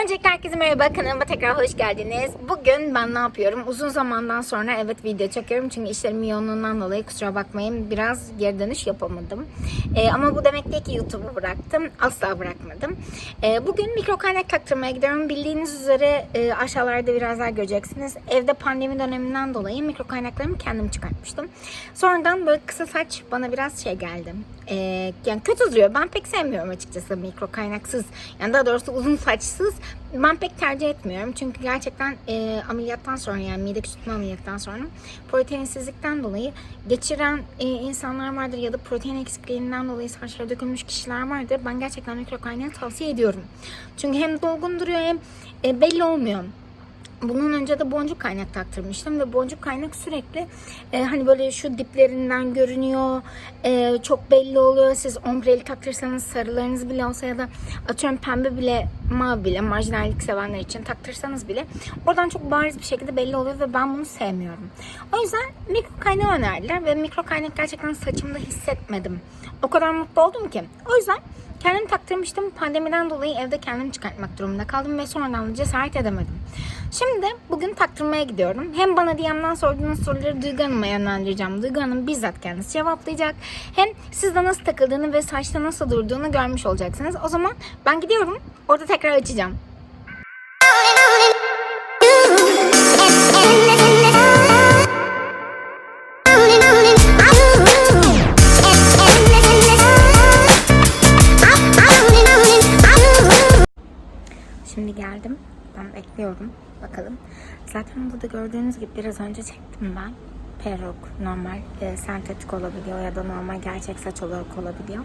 Öncelikle herkese merhaba kanalıma tekrar hoş geldiniz. Bugün ben ne yapıyorum? Uzun zamandan sonra evet video çekiyorum çünkü işlerim yoğunluğundan dolayı kusura bakmayın biraz geri dönüş yapamadım. Ee, ama bu demek değil ki YouTube'u bıraktım. Asla bırakmadım. Ee, bugün mikro kaynak taktırmaya gidiyorum. Bildiğiniz üzere e, aşağılarda biraz daha göreceksiniz. Evde pandemi döneminden dolayı mikro kaynaklarımı kendim çıkartmıştım. Sonradan böyle kısa saç bana biraz şey geldi. Ee, yani kötü duruyor. Ben pek sevmiyorum açıkçası mikro kaynaksız. Yani daha doğrusu uzun saçsız ben pek tercih etmiyorum. Çünkü gerçekten e, ameliyattan sonra yani mide küçültme ameliyattan sonra proteinsizlikten dolayı geçiren e, insanlar vardır ya da protein eksikliğinden dolayı saçları dökülmüş kişiler vardır. Ben gerçekten mikro kaynağı tavsiye ediyorum. Çünkü hem dolgun duruyor hem e, belli olmuyor. Bunun önce de boncuk kaynak taktırmıştım ve boncuk kaynak sürekli e, hani böyle şu diplerinden görünüyor. e, çok belli oluyor. Siz ombreli taktırsanız sarılarınız bile olsa ya da atıyorum pembe bile mavi bile marjinallik sevenler için taktırsanız bile oradan çok bariz bir şekilde belli oluyor ve ben bunu sevmiyorum. O yüzden mikro kaynağı önerdiler ve mikro kaynak gerçekten saçımda hissetmedim. O kadar mutlu oldum ki. O yüzden Kendim taktırmıştım. Pandemiden dolayı evde kendim çıkartmak durumunda kaldım ve sonradan da cesaret edemedim. Şimdi bugün taktırmaya gidiyorum. Hem bana DM'den sorduğunuz soruları Duygu Hanım'a yönlendireceğim. Duygu Hanım bizzat kendisi cevaplayacak. Hem sizde nasıl takıldığını ve saçta nasıl durduğunu görmüş olacaksınız. O zaman ben gidiyorum. Orada tekrar açacağım. Bekliyorum. Bakalım. Zaten burada gördüğünüz gibi biraz önce çektim ben. Peruk, normal, e, sentetik olabiliyor ya da normal gerçek saç olarak olabiliyor.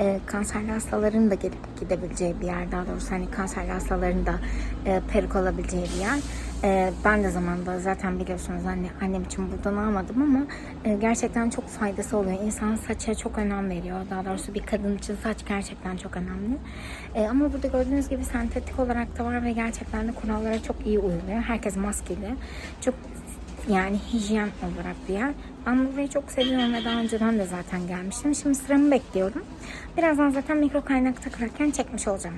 E, kanserli hastaların da gelip gidebileceği bir yer. Daha doğrusu hani kanserli hastaların da e, peruk olabileceği bir yer. E, ben de zamanında zaten biliyorsunuz anne, annem için buradan almadım ama e, gerçekten çok faydası oluyor. İnsan saça çok önem veriyor. Daha doğrusu bir kadın için saç gerçekten çok önemli. E, ama burada gördüğünüz gibi sentetik olarak da var ve gerçekten de kurallara çok iyi uyuluyor. Herkes maskeli. Çok yani hijyen olarak bir yer. Ben burayı çok seviyorum ve daha önceden de zaten gelmiştim. Şimdi sıramı bekliyorum. Birazdan zaten mikro kaynak takarken çekmiş olacağım.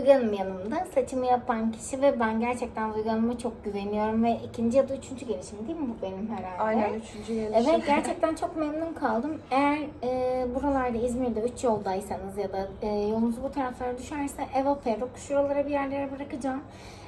Duygu Hanım yanımda. Saçımı yapan kişi ve ben gerçekten Duygu Hanım'a çok güveniyorum ve ikinci ya da üçüncü gelişim değil mi bu benim herhalde? Aynen üçüncü gelişim. Evet gerçekten çok memnun kaldım. Eğer e, buralarda İzmir'de 3 yoldaysanız ya da e, yolunuz bu taraflara düşerse Eva Peruk şuralara bir yerlere bırakacağım.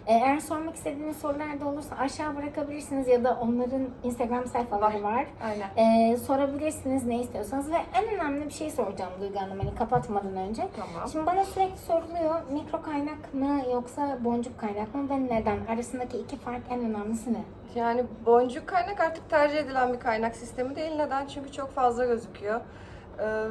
Eğer sormak istediğiniz sorular da olursa aşağı bırakabilirsiniz ya da onların Instagram sayfaları var. Aynen. E, sorabilirsiniz ne istiyorsanız ve en önemli bir şey soracağım Duygu Hanım hani kapatmadan önce. Tamam. Şimdi bana sürekli soruluyor mikro kaynak mı yoksa boncuk kaynak mı ve neden? Arasındaki iki fark en önemlisi ne? Yani boncuk kaynak artık tercih edilen bir kaynak sistemi değil. Neden? Çünkü çok fazla gözüküyor. Ee,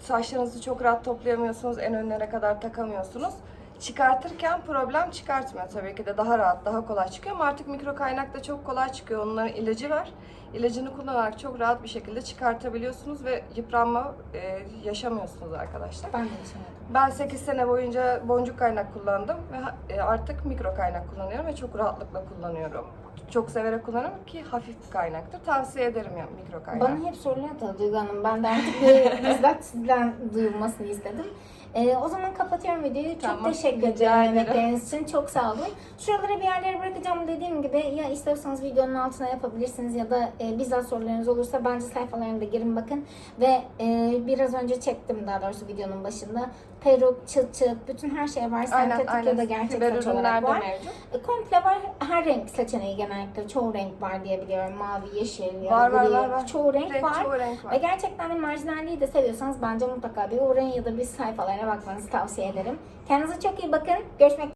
saçlarınızı çok rahat toplayamıyorsunuz. En önlere kadar takamıyorsunuz. Çıkartırken problem çıkartmıyor tabii ki de daha rahat, daha kolay çıkıyor ama artık mikro kaynak da çok kolay çıkıyor. Onların ilacı var. İlacını kullanarak çok rahat bir şekilde çıkartabiliyorsunuz ve yıpranma e, yaşamıyorsunuz arkadaşlar. Ben de yaşamadım. Ben 8 sene boyunca boncuk kaynak kullandım ve e, artık mikro kaynak kullanıyorum ve çok rahatlıkla kullanıyorum. Çok severek kullanıyorum ki hafif bir kaynaktır. Tavsiye ederim ya mikro kaynak. Bana hep soruluyor da Duygu Hanım. Ben de artık bizzat sizden duyulmasını istedim. Ee, o zaman kapatıyorum videoyu. Çok Tamam, teşekkür rica ederim ederim. emekleriniz için. Çok sağ olun. Şuralara bir yerlere bırakacağım dediğim gibi ya istiyorsanız videonun altına yapabilirsiniz ya da e, bizzat sorularınız olursa bence sayfalarına da girin bakın. Ve e, biraz önce çektim daha doğrusu videonun başında. Peruk, çıt çıt, bütün her şey var. Sentetik ya da gerçek Fiber saç olarak var. mevcut. E, Komple var. Her renk seçeneği genellikle. Çoğu renk var diye biliyorum. Mavi, yeşil ya Var, da var, var, var. Çoğu renk, Renk, var. çoğu renk var. Ve gerçekten de marjinalliği de seviyorsanız bence mutlaka bir uğrayın ya da bir sayfalarına bakmanızı tavsiye ederim. Kendinize çok iyi bakın. Görüşmek